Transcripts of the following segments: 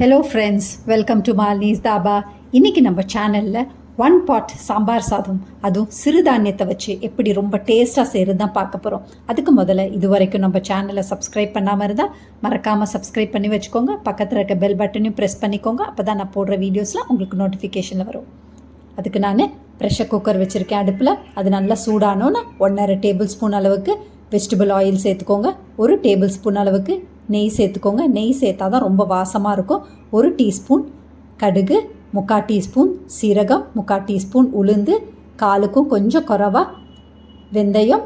Hello friends welcome to Malini's dhaba இன்னைக்கு நம்ம சேனலில் ஒன் பாட் சாம்பார் சாதம் அதுவும் சிறுதானியத்தை வச்சு எப்படி ரொம்ப டேஸ்ட்டாக செய்கிறது தான் பார்க்க போகிறோம் அதுக்கு முதல்ல இது வரைக்கும் நம்ம சேனலை சப்ஸ்கிரைப் பண்ணாமல் இருந்தால் மறக்காமல் சப்ஸ்கிரைப் பண்ணி வச்சுக்கோங்க. பக்கத்தில் இருக்க பெல் பட்டனையும் ப்ரெஸ் பண்ணிக்கோங்க. அப்போ தான் நான் போடுற வீடியோஸ்லாம் உங்களுக்கு நோட்டிஃபிகேஷனில் வரும். அதுக்கு நான் ப்ரெஷர் குக்கர் வச்சுருக்கேன் அடுப்பில். அது நல்லா சூடானோன்னா ஒன்றரை டேபிள் ஸ்பூன் அளவுக்கு வெஜிடபிள் ஆயில் சேர்த்துக்கோங்க. ஒரு டேபிள் ஸ்பூன் அளவுக்கு நெய் சேர்த்துக்கோங்க. நெய் சேர்த்தா தான் ரொம்ப வாசமாக இருக்கும். ஒரு டீஸ்பூன் கடுகு முக்கால் டீஸ்பூன் சீரகம் முக்கால் டீஸ்பூன் உளுந்து காலுக்கும் கொஞ்சம் குறவா வெந்தயம்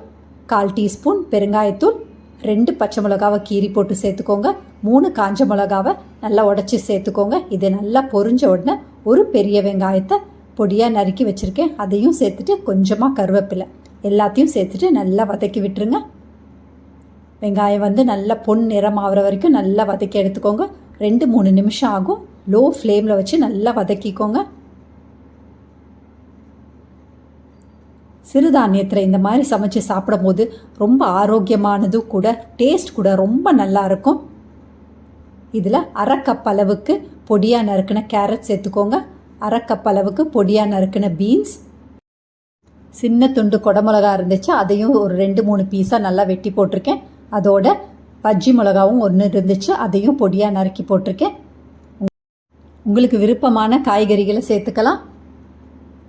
கால் டீஸ்பூன் பெருங்காயத்தூள் ரெண்டு பச்சை மிளகாவை கீறி போட்டு சேர்த்துக்கோங்க. மூணு காஞ்ச மிளகாவை நல்லா உடச்சி சேர்த்துக்கோங்க. இது நல்லா பொரிஞ்ச உடனே ஒரு பெரிய வெங்காயத்தை பொடியாக நறுக்கி வச்சுருக்கேன். அதையும் சேர்த்துட்டு கொஞ்சமாக கருவேப்பிலை. எல்லாத்தையும் சேர்த்துட்டு நல்லா வதக்கி விட்டுருங்க. வெங்காயம் வந்து நல்லா பொன் நிறம் ஆகிற வரைக்கும் நல்லா வதக்கி எடுத்துக்கோங்க. ரெண்டு மூணு நிமிஷம் ஆகும். லோ ஃப்ளேமில் வச்சு நல்லா வதக்கிக்கோங்க. சிறுதானியத்தில் இந்த மாதிரி சமைச்சு சாப்பிடும்போது ரொம்ப ஆரோக்கியமானதும் கூட டேஸ்ட் கூட ரொம்ப நல்லா இருக்கும். இதில் அரை கப் அளவுக்கு பொடியாக நறுக்கின கேரட் சேர்த்துக்கோங்க. அரை கப் அளவுக்கு பொடியாக நறுக்கின பீன்ஸ் சின்ன துண்டு குடமிளகா இருந்துச்சு அதையும் ஒரு ரெண்டு மூணு பீஸாக நல்லா வெட்டி போட்டிருக்கேன். அதோட பஜ்ஜி மிளகாவும் ஒன்று இருந்துச்சு அதையும் பொடியாக நறுக்கி போட்டிருக்கேன். உங்களுக்கு விருப்பமான காய்கறிகளை சேர்த்துக்கலாம்.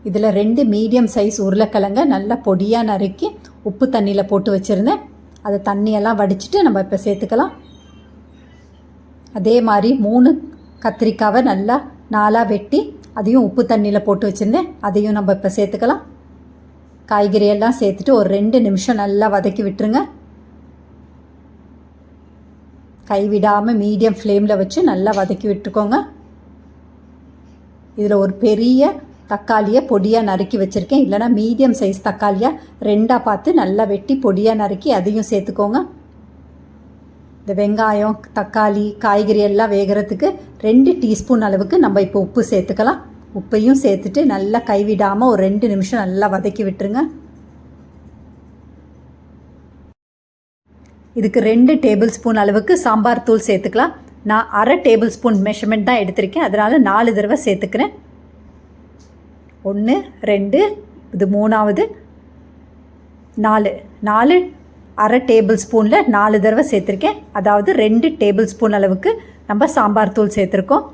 இதில் ரெண்டு மீடியம் சைஸ் உருளைக்கிழங்க நல்லா பொடியாக நறுக்கி உப்பு தண்ணியில் போட்டு வச்சுருந்தேன். அதை தண்ணியெல்லாம் வடிச்சிட்டு நம்ம இப்போ சேர்த்துக்கலாம். அதே மாதிரி மூணு கத்திரிக்காவை நல்லா நாலாக வெட்டி அதையும் உப்பு தண்ணியில் போட்டு வச்சுருந்தேன். அதையும் நம்ம இப்போ சேர்த்துக்கலாம். காய்கறியெல்லாம் சேர்த்துட்டு ஒரு ரெண்டு நிமிஷம் நல்லா வதக்கி விட்டுருங்க. கைவிடாமல் மீடியம் ஃப்ளேமில் வச்சு நல்லா வதக்கி விட்டுக்கோங்க. இதில் ஒரு பெரிய தக்காளியை பொடியாக நறுக்கி வச்சுருக்கேன். இல்லைனா மீடியம் சைஸ் தக்காளியாக ரெண்டாக பார்த்து நல்லா வெட்டி பொடியாக நறுக்கி அதையும் சேர்த்துக்கோங்க. இந்த வெங்காயம் தக்காளி காய்கறி எல்லாம் வேகிறதுக்கு ரெண்டு டீஸ்பூன் அளவுக்கு நம்ம இப்போ உப்பு சேர்த்துக்கலாம். உப்பையும் சேர்த்துட்டு நல்லா கைவிடாமல் ஒரு ரெண்டு நிமிஷம் நல்லா வதக்கி விட்டுருங்க. இதுக்கு ரெண்டு டேபிள் ஸ்பூன் அளவுக்கு சாம்பார் தூள் சேர்த்துக்கலாம். நான் அரை டேபிள் ஸ்பூன் மெஷர்மெண்ட் தான் எடுத்திருக்கேன். அதனால் நாலு தடவை சேர்த்துக்கிறேன். ஒன்று ரெண்டு இது மூணாவது நாலு. நாலு அரை டேபிள் ஸ்பூனில் நாலு தடவை சேர்த்துருக்கேன். அதாவது ரெண்டு டேபிள் ஸ்பூன் அளவுக்கு நம்ம சாம்பார் தூள் சேர்த்துருக்கோம்.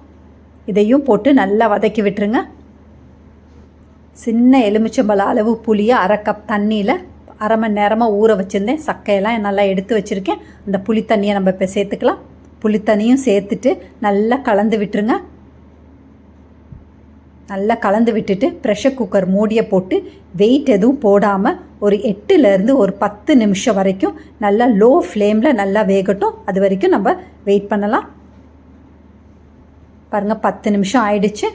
இதையும் போட்டு நல்லா வதக்கி விட்டுருங்க. சின்ன எலுமிச்சம்பழ அளவு புளியை அரை கப் தண்ணியில் அரை மணி நேரமாக ஊற வச்சுருந்தேன். சக்கையெல்லாம் நல்லா எடுத்து வச்சுருக்கேன். அந்த புளி தண்ணியை நம்ம இப்போ சேர்த்துக்கலாம். புளி தண்ணியும் சேர்த்துட்டு நல்லா கலந்து விட்டுருங்க. நல்லா கலந்து விட்டுட்டு ப்ரெஷர் குக்கர் மூடியை போட்டு வெயிட் எதுவும் போடாமல் ஒரு எட்டுலேருந்து ஒரு பத்து நிமிஷம் வரைக்கும் நல்லா லோ ஃப்ளேமில் நல்லா வேகட்டும். அது வரைக்கும் நம்ம வெயிட் பண்ணலாம். பாருங்கள் பத்து நிமிஷம் ஆயிடுச்சு.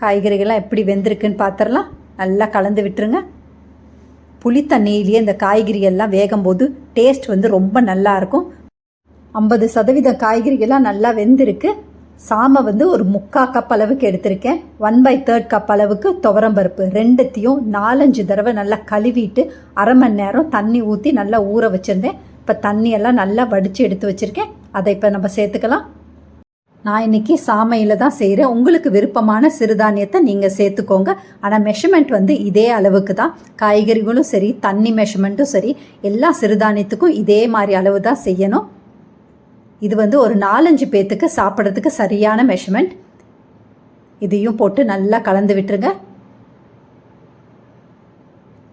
காய்கறிகள்லாம் எப்படி வெந்திருக்குன்னு பார்த்துடலாம் நல்லா கலந்து விட்டுருங்க. புளி தண்ணியிலேயே இந்த காய்கறி எல்லாம் வேகும்போது டேஸ்ட் வந்து ரொம்ப நல்லா இருக்கும் ஐம்பது சதவீதம் காய்கறிகள்லாம் நல்லா வெந்திருக்கு. சாமை வந்து ஒரு முக்கா கப் அளவுக்கு எடுத்திருக்கேன். ஒன் பை தேர்ட் கப் அளவுக்கு துவரம்பருப்பு ரெண்டுத்தையும் நாலஞ்சு தடவை நல்லா கழுவிட்டு அரை மணி நேரம் தண்ணி ஊற்றி நல்லா ஊற வச்சுருந்தேன். இப்போ தண்ணியெல்லாம் நல்லா வடித்து எடுத்து வச்சுருக்கேன். அதை இப்போ நம்ம சேர்த்துக்கலாம். நான் இன்னைக்கு சாமையில் தான் செய்கிறேன் உங்களுக்கு விருப்பமான சிறுதானியத்தை நீங்கள் சேர்த்துக்கோங்க. ஆனால் மெஷர்மெண்ட் வந்து இதே அளவுக்கு தான். காய்கறிகளும் சரி தண்ணி மெஷர்மெண்ட்டும் சரி எல்லா சிறுதானியத்துக்கும் இதே மாதிரி அளவு தான் செய்யணும். இது வந்து ஒரு நாலஞ்சு பேத்துக்கு சாப்பிட்றதுக்கு சரியான மெஷர்மெண்ட் இதையும் போட்டு நல்லா கலந்து விட்டுருங்க.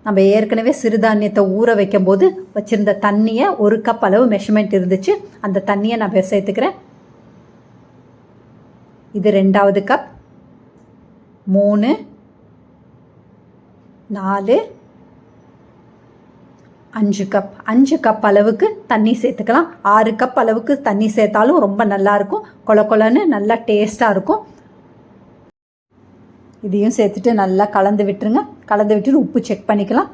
நம்ம ஏற்கனவே சிறுதானியத்தை ஊற வைக்கும்போது வச்சுருந்த தண்ணியை ஒரு கப் அளவு மெஷர்மெண்ட் இருந்துச்சு. அந்த தண்ணியை நான் சேர்த்துக்கிறேன். இது ரெண்டாவது கப் மூணு. நாலு. அஞ்சு கப் அஞ்சு கப் அளவுக்கு தண்ணி சேர்த்துக்கலாம். ஆறு கப் அளவுக்கு தண்ணி சேர்த்தாலும் ரொம்ப நல்லாயிருக்கும் கொல கொலன்னு நல்லா டேஸ்ட்டாக இருக்கும். இதையும் சேர்த்துட்டு நல்லா கலந்து விட்டுருங்க. கலந்து விட்டுட்டு உப்பு செக் பண்ணிக்கலாம்.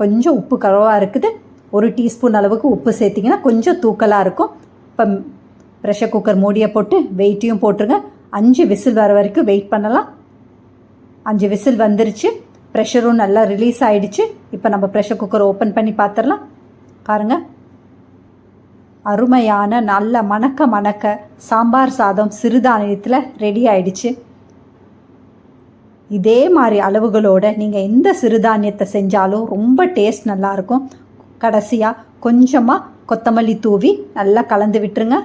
கொஞ்சம் உப்பு கலவாக இருக்குது. ஒரு டீஸ்பூன் அளவுக்கு உப்பு சேர்த்திங்கன்னா கொஞ்சம் தூக்கலாக இருக்கும். இப்போ ப்ரெஷர் குக்கர் மூடியை போட்டு வெயிட்டையும் போட்டுருங்க. அஞ்சு விசில் வர வரைக்கும் வெயிட் பண்ணலாம். அஞ்சு விசில் வந்துருச்சு. ப்ரெஷரும் நல்லா ரிலீஸ் ஆகிடுச்சு இப்போ நம்ம ப்ரெஷர் குக்கர் ஓப்பன் பண்ணி பார்த்துடலாம் பாருங்கள் அருமையான நல்ல மணக்க மணக்க சாம்பார் சாதம் சிறுதானியத்தில் ரெடி ஆயிடுச்சு. இதே மாதிரி அளவுகளோட நீங்கள் எந்த சிறுதானியத்தை செஞ்சாலும் ரொம்ப டேஸ்ட் நல்லாயிருக்கும் கடைசியாக கொஞ்சமாக கொத்தமல்லி தூவி நல்லா கலந்து விட்டுருங்க.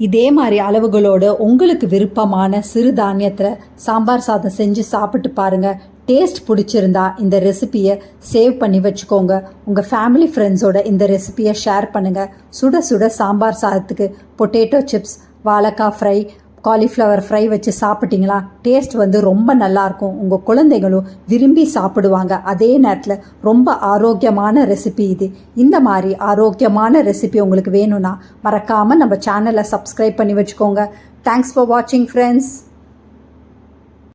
இதே மாதிரி அளவுகளோடு உங்களுக்கு விருப்பமான சிறுதானியத்தில் சாம்பார் சாதம் செஞ்சு சாப்பிட்டு பாருங்கள் டேஸ்ட் பிடிச்சிருந்தா இந்த ரெசிபியை சேவ் பண்ணி வச்சுக்கோங்க. உங்கள் ஃபேமிலி ஃப்ரெண்ட்ஸோட இந்த ரெசிபியை ஷேர் பண்ணுங்கள் சுட சுட சாம்பார் சாதத்துக்கு பொட்டேட்டோ சிப்ஸ் வாழைக்காய் ஃப்ரை காலிஃப்ளவர் ஃப்ரை வச்சு சாப்பிட்டீங்களா? டேஸ்ட் வந்து ரொம்ப நல்லாயிருக்கும். உங்கள் குழந்தைகளும் விரும்பி சாப்பிடுவாங்க. அதே நேரத்தில் ரொம்ப ஆரோக்கியமான ரெசிபி இது. இந்த மாதிரி ஆரோக்கியமான ரெசிபி உங்களுக்கு வேணும்னா மறக்காமல் நம்ம சேனலை சப்ஸ்கிரைப் பண்ணி வச்சுக்கோங்க. தேங்க்ஸ் ஃபார் வாட்சிங் ஃப்ரெண்ட்ஸ்